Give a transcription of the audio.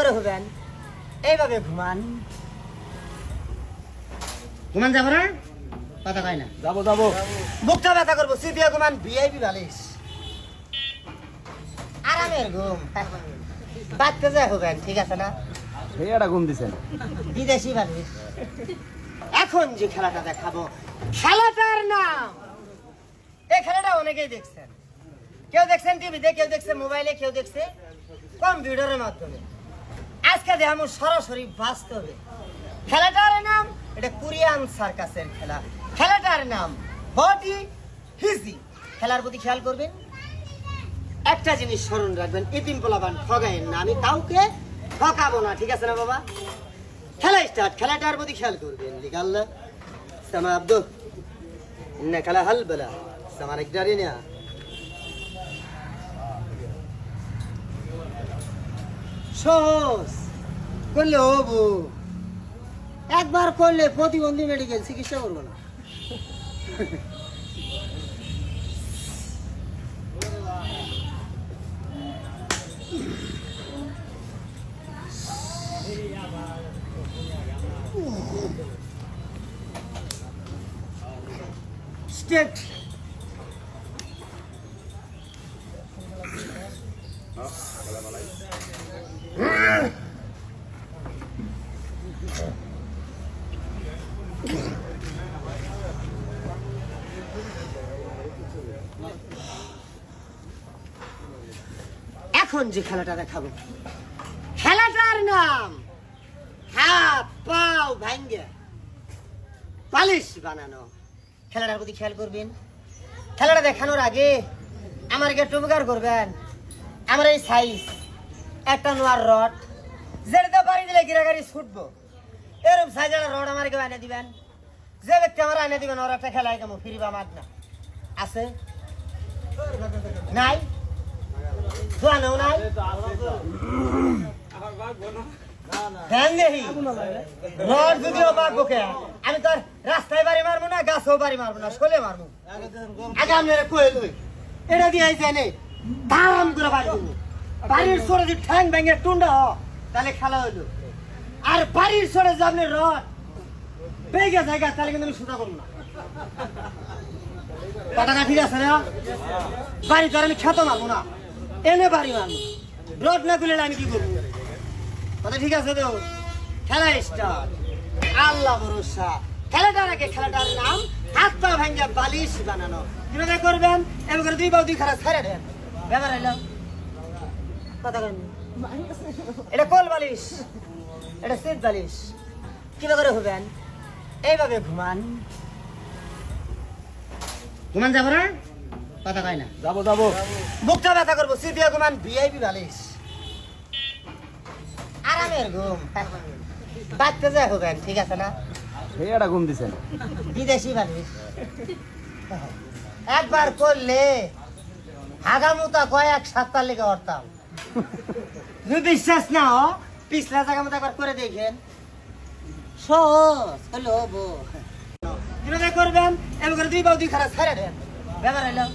করে হবেন এইভাবে ঘুমান। ঘুমান যাব না? কথা কয় না। যাব যাব। বুকটা ব্যথা করব সিপিয়া ঘুমান ভিআইপি বালিশ। আরামের ঘুম। বাচ্চা যায় হবেন ঠিক আছে না? সেই ঘুম দিছেন বিদেশি বালিশ। এখন যে খেলাটা দেখাবো খেলাটার নাম। এই খেলাটা অনেকেই দেখছেন। কেউ দেখছেন টিভিতে কেউ দেখছে মোবাইলে কেউ দেখছে কম্পিউটারের মাধ্যমে। আজকে দেখাবো সরাসরি বাস্তবে, খেলাটার নাম, এটা কোরিয়ান সার্কাসের খেলা। খেলাটার নাম বডি হিজি। খেলার প্রতি খেয়াল করবেন। একটা জিনিস স্মরণ রাখবেন ইতিম পোলাবান ঠগাইয়েন না, আমি কাউকে ঠকাবো না, ঠিক আছে না বাবা? খেলা স্টার্ট খেলাটার প্রতি খেয়াল করবেন। লিগাল্লা, সামা আব্দুল ইন্না খেলা হাল বেলা, সামার এক ডারি না সহজ। করলে হব। একবার করলে প্রতিবন্ধী মেডিকেল চিকিৎসা করব না। স্টেট এখন যে খেলাটা দেখাবো। খেলাটার নাম হাত, পাও ভাঙ্গে। পালিশ বানানো। খেলাটার প্রতি খেয়াল করবেন। খেলাটা দেখানোর আগে আমার একটু উপকার করবেন। আমার এই সাইজ একটা নোয়ার রড। যেটা বাড়ি দিলে গিরাগাড়ি ছুটবো। এরকম সাইজের রড আমার কেউ এনে দিবেন। যে ব্যক্তি আমার এনে দিবেন, ওর একটা খেলায় কেমন ফিরিবা মাত না। আছে? নাই? বাগবো কে? আমি তো আর রাস্তায় বাড়ি মারবো না, গাছেও বাড়ি মারবো না শোলে মারবো। আগে আমি এটা দিয়ে আইছে নে দাম করে বাড়ি বাড়ির সরে যদি ঠ্যাং ভেঙে টুন্ডা হ, তাহলে খেলা হইল। আর বাড়ির সরে যে আপনি রড বেগে জায়গা, তাহলে কিন্তু আমি সুতা করব না। কথাটা ঠিক আছে না? বাড়ি আমি খেতে মারবো না। এনে বাড়ি মারবো রড না খুলে আমি কি করব? কথা ঠিক আছে তো? খেলা স্টার্ট আল্লাহ ভরসা। খেলাটার আগে খেলাটার নাম, হাত পা ভাঙ্গা বালিশ বানানো। কীভাবে করবেন? এবার দুই বাউ দুই খারা ছেড়ে দেন। ব্যাপার এলো কথা এটা কোল বালিশ, এটা সিট বালিশ। কীভাবে করে হবেন? এইভাবে ঘুমান। ঘুমান যাব না? কথা কয় না। যাব যাব। বুকটা ব্যথা করব সিপিয়া ঘুমান ভিআইপি বালিশ। আরামের ঘুম। বাচ্চা যায় হবেন ঠিক আছে না? সেই ঘুম দিছেন বিদেশি বালিশ। একবার করলে হাগামুতা কয়েক সপ্তাহ লেগে অর্তাম যদি বিশ্বাস না হ পিছলা জায়গা মতো একবার করে দেখেন। সহজ হলো কীভাবে করবেন এবার করে দুই বাউ দুই খারাপ ছেড়ে দেন। ব্যাপার হলো